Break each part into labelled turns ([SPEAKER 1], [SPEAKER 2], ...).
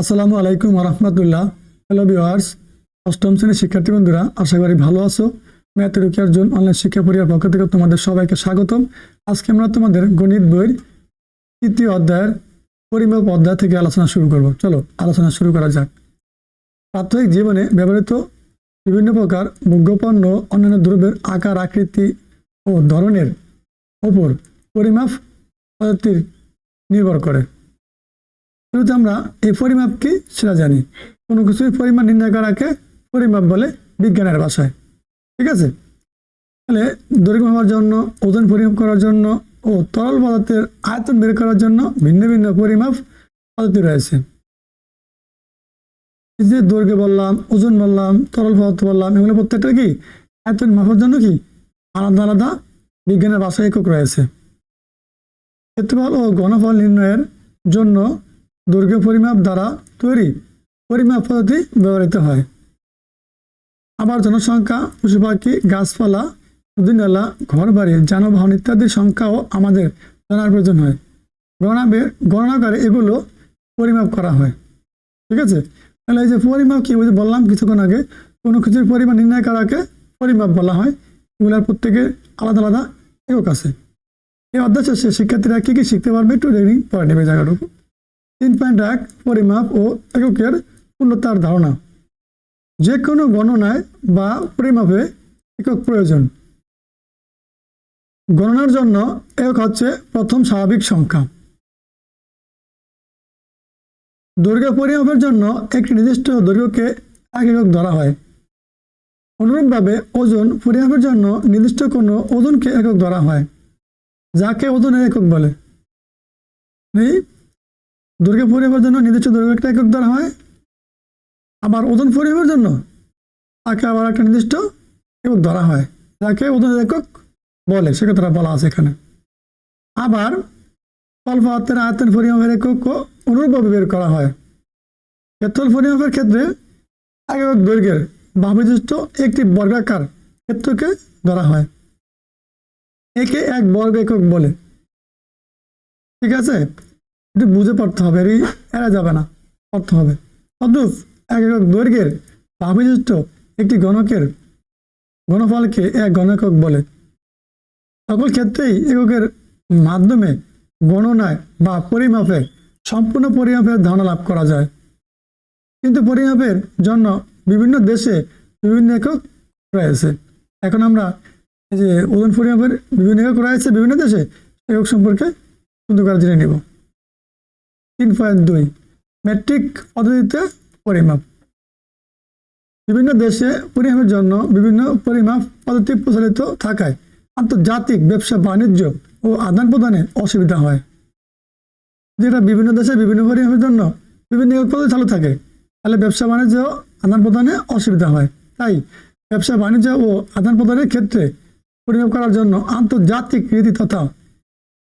[SPEAKER 1] আসসালামু আলাইকুম রহমতুল্লাহ hello viewers অষ্টম শ্রেণির শিক্ষার্থী বন্ধুরা, আশা করি ভালো আছো। ম্যাথ রুকি অর্জুন অনলাইন শিক্ষা পরিবার পক্ষ থেকে তোমাদের সবাইকে স্বাগতম। আজকে আমরা তোমাদের গণিত বইয়ের তৃতীয় অধ্যায়ের পরিমাপ অধ্যায় থেকে আলোচনা শুরু করব। চলো, আলোচনা শুরু করা যাক। প্রাত্যহিক জীবনে ব্যবহৃত বিভিন্ন প্রকার ভোগ্যপণ্য অন্যান্য দ্রব্যের আকার, আকৃতি ও ধরনের ওপর পরিমাপ পদ্ধতির নির্ভর করে। শুরুতে আমরা এই পরিমাপ কি সেটা জানি। কোনো কিছুর পরিমাণ নির্ণয় করাকে পরিমাপ বলে বিজ্ঞানের ভাষায়। ঠিক আছে? তাহলে দৈর্ঘ্য মাপার জন্য, ওজন পরিমাপ করার জন্য ও তরল পদার্থের আয়তন বের করার জন্য ভিন্ন ভিন্ন পরিমাপ পদ্ধতি রয়েছে। যে দৈর্ঘ্য বললাম, ওজন বললাম, তরল পদার্থ বললাম, এগুলো প্রত্যেকটা কি আয়তন মাপার জন্য কি আলাদা আলাদা বিজ্ঞানের ভাষায় একক রয়েছে। ক্ষেত্রফল ও ঘনফল নির্ণয়ের জন্য দৈর্ঘ্য পরিমাপ দ্বারা তৈরি পরিমাপ পদ্ধতি ব্যবহৃত হয়। আবার জনসংখ্যা পশু পাখি গাছপালা, নদীনালা ঘর বাড়ি যানবাহন ইত্যাদির সংখ্যাও আমাদের জানার প্রয়োজন হয়। গণনা করে এগুলো পরিমাপ করা হয়। ঠিক আছে? তাহলে এই যে পরিমাপ কি? বললাম কিছুক্ষণ আগে, কোনো কিছুর পরিমাণ নির্ণয় করাকে পরিমাপ বলা হয়। এগুলোর প্রত্যেকের আলাদা আলাদা একক আছে। এই অধ্যায় শেষে শিক্ষার্থীরা কী কী শিখতে পারবে একটু রেডি পরে নেবে জায়গাটুকু। তিন পয়েন্ট এক পরিমাপ ও এককের পূর্ণতার ধারণা। যে কোনো গণনায় বা পরিমাপে একক প্রয়োজন। গণনার জন্য একক হচ্ছে প্রথম স্বাভাবিক সংখ্যা। দৈর্ঘ্য পরিমাপের জন্য একটি নির্দিষ্ট দৈর্ঘ্যকে এক একক ধরা হয়। অনুরূপভাবে ওজন পরিমাপের জন্য নির্দিষ্ট কোনো ওজনকে একক ধরা হয়, যাকে ওজনের একক বলে। দৈর্ঘ্য পরিমাপের জন্য নির্দিষ্ট দৈর্ঘ্য একটা একক ধরা হয়। আবার ওজন পরিমাপের জন্য তাকে আবার একটা নির্দিষ্ট একক ধরা হয়। যাকে ওজনের একক বলে সে কথাটা বলা আছে এখানে। আবার অল্প হাতের আয়তের পরিমাপের এককও অনুরূপভাবে বের করা হয়। ক্ষেত্রফল পরিমাপের ক্ষেত্রে এক একক দৈর্ঘ্যের বা একটি বর্গাকার ক্ষেত্রকে ধরা হয়। একে এক বর্গ একক বলে। ঠিক আছে? একটু বুঝে পড়তে হবে এরই এরা যাবে না, পড়তে হবে। অদ্রুপ এক একক দৈর্ঘ্যের বিশিষ্ট একটি গণকের ঘনফলকে এক গণেকক বলে। সকল ক্ষেত্রেই এককের মাধ্যমে গণনায় বা পরিমাপে সম্পূর্ণ পরিমাপের ধারণা লাভ করা যায়। কিন্তু পরিমাপের জন্য বিভিন্ন দেশে বিভিন্ন একক রয়েছে। এখন আমরা এই যে ওজন পরিমাপের বিভিন্ন একক রয়েছে বিভিন্ন দেশে, একক সম্পর্কে সুন্দর করে জেনে নেব। তিন পয়েন্ট দুই। মেট্রিক পদ্ধতিতে পরিমাপ। বিভিন্ন দেশে পরিমাপের জন্য বিভিন্ন পরিমাপ পদ্ধতি প্রচলিত থাকায় আন্তর্জাতিক ব্যবসা বাণিজ্য ও আদান প্রদানে অসুবিধা হয়। যেটা বিভিন্ন দেশে বিভিন্ন পরিমাপের জন্য বিভিন্ন পদ্ধতি চালু থাকে, তাহলে ব্যবসা বাণিজ্য আদান প্রদানে অসুবিধা হয়। তাই ব্যবসা বাণিজ্য ও আদান প্রদানের ক্ষেত্রে পরিমাপ করার জন্য আন্তর্জাতিক রীতি তথা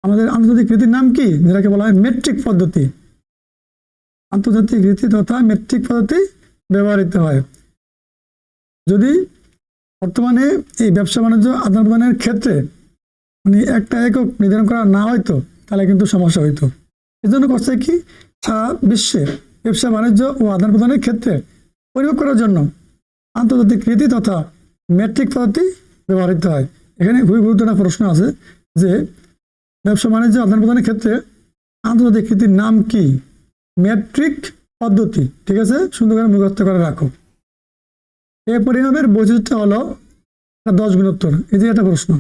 [SPEAKER 1] আমাদের আন্তর্জাতিক রীতির নাম কি, যেটাকে বলা হয় মেট্রিক পদ্ধতি। আন্তর্জাতিক রীতি তথা মেট্রিক পদ্ধতি ব্যবহৃত হয়। যদি বর্তমানে এই ব্যবসা বাণিজ্য আদান প্রদানের ক্ষেত্রে মানে একটা একক নির্ধারণ করা না হয়তো, তাহলে কিন্তু সমস্যা হইতো। এজন্য করছে কি? সারা বিশ্বে ব্যবসা বাণিজ্য ও আদান প্রদানের ক্ষেত্রে পরিমাপ করার জন্য আন্তর্জাতিক রীতি তথা মেট্রিক পদ্ধতি ব্যবহৃত হয়। এখানে খুবই গুরুত্বপূর্ণ প্রশ্ন আছে যে ব্যবসা বাণিজ্য আদান প্রদানের ক্ষেত্রে আন্তর্জাতিক রীতির নাম কি? মেট্রিক পদ্ধতি, ঠিক আছে? সুন্দর করে মুখস্থ করে রাখো। এই পরিমাপের বৈশিষ্ট্য হলো দশ গুণোত্তর এই যে একটা প্রশ্ন।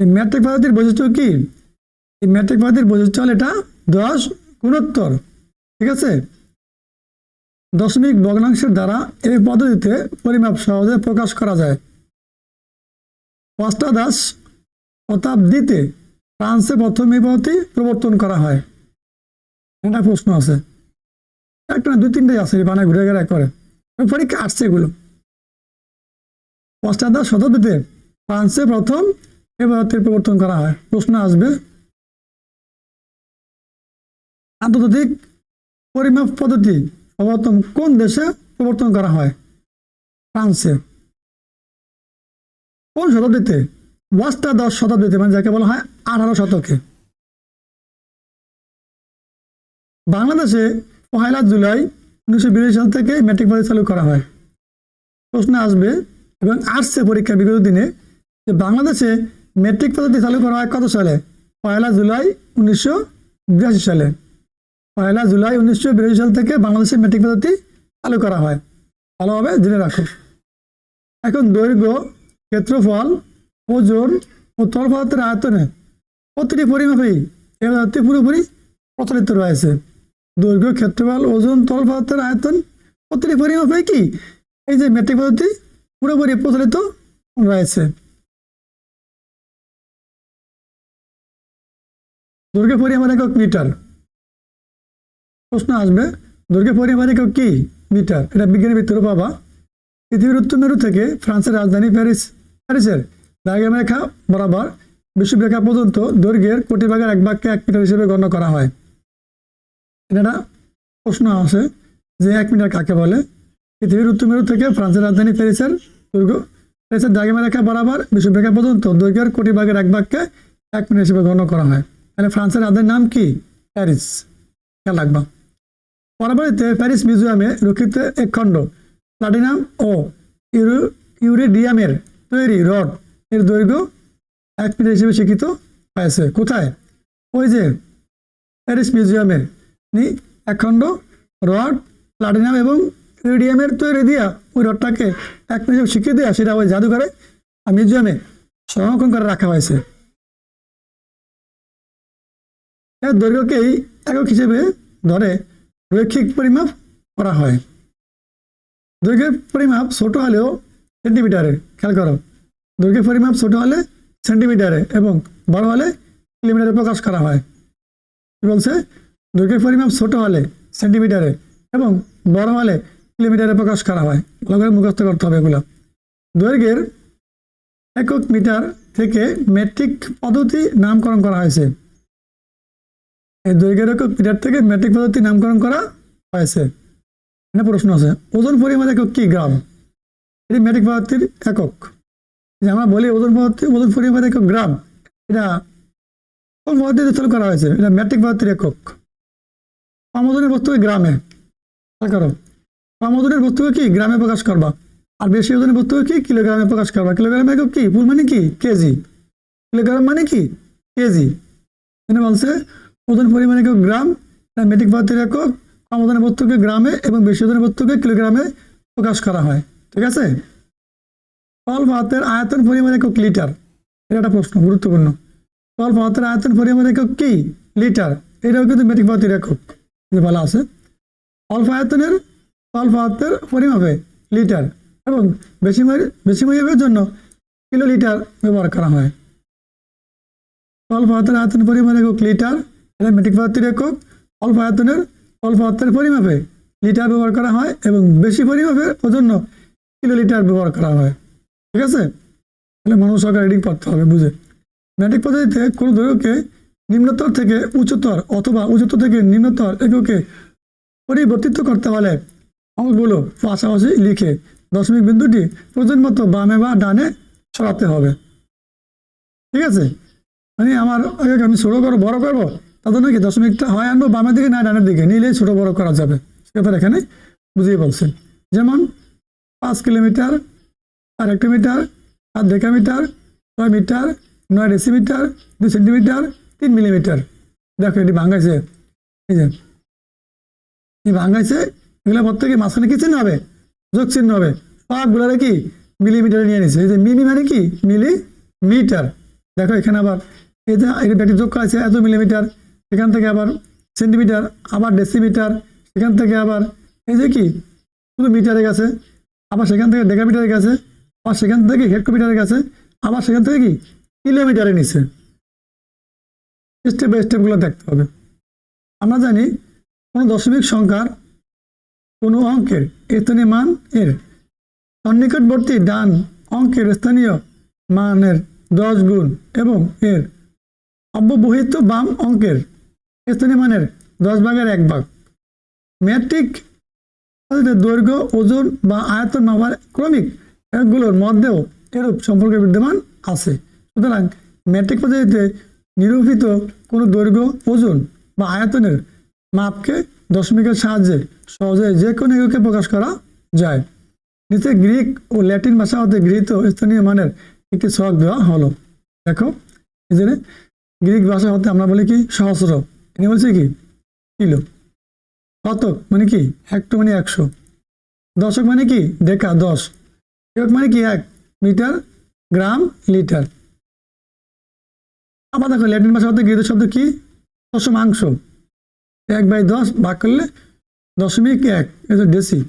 [SPEAKER 1] এই ম্যাট্রিক পদ্ধতির বৈশিষ্ট্য কি? এই ম্যাট্রিক পদ্ধতির বৈশিষ্ট্য হলো এটা দশ গুণোত্তর ঠিক আছে? দশমিক ভগ্নাংশের দ্বারা এই পদ্ধতিতে পরিমাপ সহজে প্রকাশ করা যায়। অষ্টাদশ শতাব্দীতে ফ্রান্সে প্রথম এই পদ্ধতি প্রবর্তন করা হয়। একটা প্রশ্ন আছে। একটা, দুই, তিনটাই আছে বানায় ঘুরে ঘুরে করে। পরীক্ষা আসছে এগুলো। অষ্টাদশ শতাব্দীতে ফ্রান্সে প্রথম পদ্ধতির প্রবর্তন করা হয়। প্রশ্ন আসবে, আন্তর্জাতিক পরিমাপ পদ্ধতি সর্বপ্রথম কোন দেশে প্রবর্তন করা হয়? ফ্রান্সে। কোন শতাব্দীতে অষ্টাদশ শতাব্দীতে মানে যাকে বলা হয় আঠারো শতকে? বাংলাদেশে পয়লা জুলাই উনিশশো বিরাশি সাল থেকে ম্যাট্রিক পদ্ধতি চালু করা হয়। প্রশ্ন আসবে, এবং আসছে পরীক্ষা বিগত দিনে যে বাংলাদেশে ম্যাট্রিক পদ্ধতি চালু করা হয় কত সালে? পয়লা জুলাই উনিশশো বিরাশি সালে। পয়লা জুলাই উনিশশো বিরাশি সাল থেকে বাংলাদেশে ম্যাট্রিক পদ্ধতি চালু করা হয়। ভালোভাবে জেনে রাখো। এখন দৈর্ঘ্য, ক্ষেত্রফল, ওজন ও তল পদার্থের আয়তনে প্রতিটি পরিমাপেই এ পুরোপুরি প্রচলিত রয়েছে। দৈর্ঘ্য ক্ষেত্রফল, ওজন তল পদার্থের আয়তন, প্রতিটি পরিমাপে কি? এই যে মেট্রিক পদ্ধতি পুরোপুরি প্রচলিত রয়েছে। দৈর্ঘ্য পরিমাণ একক মিটার। প্রশ্ন আসবে, দৈর্ঘ্য পরিমাণ একক কি? মিটার। এটা বিজ্ঞানের ভিতরে পাবা। পৃথিবীর উত্তর মেরু থেকে ফ্রান্সের রাজধানী প্যারিস। প্যারিসের ডায়াগ্রাম রেখা বরাবর বিশ্বরেখা পর্যন্ত দৈর্ঘ্যের কোটি ভাগের এক ভাগকে এক মিটার হিসেবে গণ্য করা হয়। এটা প্রশ্ন আসে যে এক মিটার কাকে বলে? পৃথিবীর উত্তর মেরু থেকে ফ্রান্সের রাজধানী প্যারিসের দৈর্ঘ্য প্যারিসের ডায়াগ্রাম রেখা বরাবর বিশ্বরেখা পর্যন্ত দৈর্ঘ্যের কোটি ভাগের এক ভাগকে এক মিনিট হিসেবে গণ্য করা হয়। তাহলে ফ্রান্সের রাজধানীর নাম কি? প্যারিস। খেয়াল রাখবা। পরবর্তীতে প্যারিস মিউজিয়ামে রক্ষিত এক খণ্ড। প্লাটিনাম ও ইউরো ইউরেডিয়ামের তৈরি রড এর দৈর্ঘ্য এক মিনিট হিসেবে স্বীকৃত হয়েছে। কোথায়? ওই যে প্যারিস মিউজিয়ামে নি এক খণ্ড রড, প্লাটিনাম এবং ইউরেডিয়ামের তৈরি দিয়া ওই রডটাকে এক হিসেবে শিখিয়ে দেওয়া সেটা ওই জাদুঘরে মিউজিয়ামে সংরক্ষণ করে রাখা হয়েছে। এর দৈর্ঘ্যকেই একক হিসেবে ধরে রৈখিক পরিমাপ করা হয়। দৈর্ঘ্যের পরিমাপ ছোট হলেও সেন্টিমিটারে, খেয়াল করো। দৈর্ঘ্যের পরিমাপ ছোট হলে সেন্টিমিটারে এবং বড় হলে কিলোমিটারে প্রকাশ করা হয়। বলছে? দৈর্ঘ্যের পরিমাপ ছোট হলে সেন্টিমিটারে এবং বড় হলে কিলোমিটারে প্রকাশ করা হয়। ভালো করে মুখস্থ করতে হবে এগুলো। দৈর্ঘ্যের একক মিটার থেকে মেট্রিক পদ্ধতি নামকরণ করা হয়েছে। এই দৈর্ঘ্যের একক মিটার থেকে মেট্রিক পদ্ধতি নামকরণ করা হয়েছে। এখানে প্রশ্ন আছে, ওজন পরিমাণ একক কি গ্রাম? এটি মেট্রিক পদ্ধতির একক। যে আমরা বলি ওজন পদ্ধতি, ওজন পরিমাণ একক গ্রাম, এটা কোন পদ্ধতিতে চালু করা হয়েছে? এটা মেট্রিক পদ্ধতির একক। কম ওজনের বস্তুকে গ্রামে করো। ওজনের বস্তুকে কি? গ্রামে প্রকাশ করবা। আর বেশি ওজনের বস্তুকে কি? কিলোগ্রামে প্রকাশ করবা। কিলোগ্রাম একক কি? ফুল মানে কি? কেজি। কিলোগ্রাম মানে কি? কেজি। এখানে বলছে, ওজন পরিমাণ একক গ্রাম মেট্রিক পদ্ধতির একক, কম ওজনের বস্তুকে গ্রামে এবং বেশি ওজনের বস্তুকে কিলোগ্রামে প্রকাশ করা হয়। ঠিক আছে? তল ভাতের আয়তন পরিমাণ একক লিটার। এটা একটা প্রশ্ন, গুরুত্বপূর্ণ। তল ভাতের আয়তন পরিমাণ একক কি? লিটার। এটাও কিন্তু মেট্রিক পদ্ধতির একক। বলা আছে, অল্প আয়তনের তল ভাতের পরিমাপে লিটার এবং বেশি বেশি পরিমাপের জন্য কিলো লিটার ব্যবহার করা হয়। অল্প আয়তনের আয়তন পরিমাণ একক লিটার, এটা মেট্রিক পদ্ধতির একক। অল্প আয়তনের অল্প আয়তনের পরিমাপে লিটার ব্যবহার করা হয় এবং বেশি পরিমাপের জন্য কিলো লিটার ব্যবহার করা হয়। ঠিক আছে? তাহলে মানুষ সরকার রিডিং পড়তে হবে, বুঝে। ম্যাট্রিক পদ্ধতিতে কোনো দৈর্ঘ্যকে নিম্নতর থেকে উচ্চতর অথবা উচ্চতর থেকে নিম্নতর এককে পরিবর্তিত করতে হলে অঙ্কগুলো পাশাপাশি লিখে দশমিক বিন্দুটি প্রয়োজন মতো বামে বা ডানে সরাতে হবে। ঠিক আছে? মানে আমার আগে আমি ছোটো করো বড় করব? তাদের নাকি দশমিকটা হয় আনব বামের দিকে না ডানের দিকে? নিলেই ছোটো বড় করা যাবে। সে ব্যাপারে এখানে বুঝিয়ে বলছেন যেমন পাঁচ কিলোমিটার আর একটা মিটার আর দেখা মিটার ছয় মিটার, নয় ডেসিমিটার, দুই সেন্টিমিটার তিন মিলিমিটার দেখো, এটি ভাঙাইছে। এই যে এই ভাঙাইছে, এগুলো প্রত্যেকে মাঝখানে কি চিহ্ন হবে? যোগ চিহ্ন হবে। সবগুলোরে কি? মিলিমিটারে নিয়ে নিছে। এই যে মিমি মানে কি? মিলি মিটার দেখো, এখানে আবার এই যে, এর ব্যাটি যোগ করা আছে এত মিলিমিটার এখান থেকে আবার সেন্টিমিটার আবার ডেসিমিটার সেখান থেকে আবার এই যে কি? শুধু মিটারে গেছে। আবার সেখান থেকে ডেকামিটারে গেছে। আবার সেখান থেকে হেক্টোমিটারে গেছে। আবার সেখান থেকে কি? কিলোমিটারে নিছে। স্টেপ বাই স্টেপগুলো দেখতে হবে। আমরা জানি কোনো দশমিক সংখ্যার কোনো অঙ্কের স্থানীয় মান এর। সন্নিকটবর্তী ডান অঙ্কের স্থানীয় মানের দশ গুণ এবং এর অব্যবহিত বাম অঙ্কের স্থানীয় মানের দশ ভাগের এক ভাগ। ম্যাট্রিক দৈর্ঘ্য, ওজন বা আয়তন মাপার ক্রমিক একগুলোর মধ্যেও এরূপ সম্পর্ক বিদ্যমান আছে। সুতরাং ম্যাট্রিক পদ্ধতিতে নিরূপিত কোনো দৈর্ঘ্য, ওজন বা আয়তনের মাপকে দশমিকের সাহায্যে সহজে যে কোনো এককে প্রকাশ করা যায়। নিচে গ্রিক ও ল্যাটিন ভাষা হতে গৃহীত স্থানীয় মানের একটি ছক দেওয়া হলো। দেখো এখানে গ্রিক ভাষা হতে আমরা বলি কি? সহস্র। এখানে বলছি কি? কিলো। শতক মানে কি? হেক্টো মানে একশো। দশক মানে কি? ডেকা, দশ। একক মানে কি? এক মিটার, গ্রাম, লিটার। আবার দেখো ল্যাটিন ভাষা হতে গৃহীত শব্দ কি? দশমাংশ এক বাই দশ ভাগ করলে দশমিক এক যে ডেসি।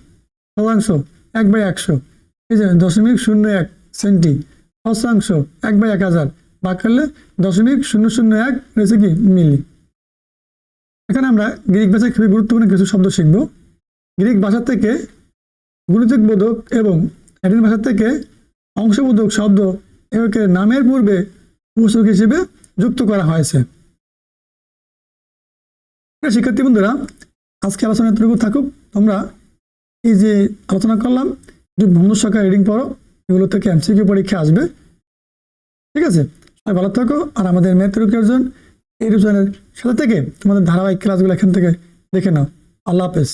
[SPEAKER 1] শতাংশ এক বাই একশো। এই যে দশমিক শূন্য এক সেন্টি। শতাংশ এক বাই এক হাজার ভাগ করলে দশমিক শূন্য শূন্য এক রয়েছে কি? মিলি। এখানে আমরা গ্রিক ভাষায় খুবই গুরুত্বপূর্ণ কিছু শব্দ শিখব। গ্রিক ভাষা থেকে গুণিতক বোধক এবং ল্যাটিন ভাষা থেকে অংশবোধক শব্দ এগুলোকে নামের পূর্বে উপসর্গ হিসেবে যুক্ত করা হয়েছে। শিক্ষার্থী বন্ধুরা, আজকে আলোচনা এতটুকু থাকুক। তোমরা এই যে আলোচনা করলাম, যে বন্ধুর সরকার রিডিং পড়ো, এগুলো থেকে এমসিকিউ পরীক্ষা আসবে। ঠিক আছে? সবাই ভালো থাকো, আর আমাদের ম্যাথ অর্জন এই চ্যানেলের সাথে থেকে তোমাদের ধারাবাহিক ক্লাসগুলো এখান থেকে দেখে নাও। আল্লাহ হাফেজ।